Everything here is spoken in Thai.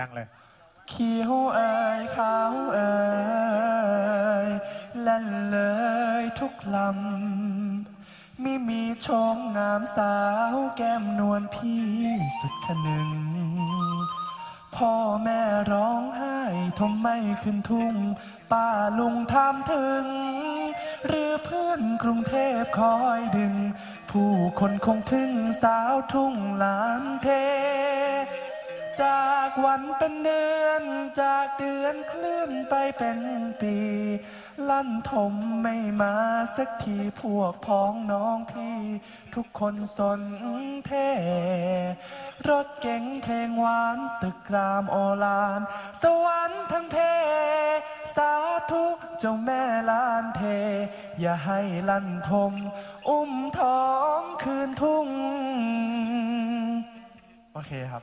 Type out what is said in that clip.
ดัง ๆ เลยเขียวเอ่ยขาวเอ่ยเล่นเลยทุกลำไม่มีชมงามสาวแก้มนวลพี่สุดขนึง พ่อแม่ร้องไห้ทำไม่ขึ้นทุ่ง ป้าลุงถามถึง หรือเพื่อนกรุงเทพคอยดึง ผู้คนคงถึงสาวทุ่งลานเท จากวันเป็นเดือน จากเดือนเคลื่อนไปเป็นปี ลั่นทมไม่มาสักทีพวกพ้องน้องพี่ ทุกคนสนเท รถเก๋งเพลงหวานตึกรามโอลาน สวรรค์ทั้งเทสาธุเจ้าแม่ลานเท อย่าให้ลั่นทม อุ้มท้องคืนทุ่ง โอเคครับ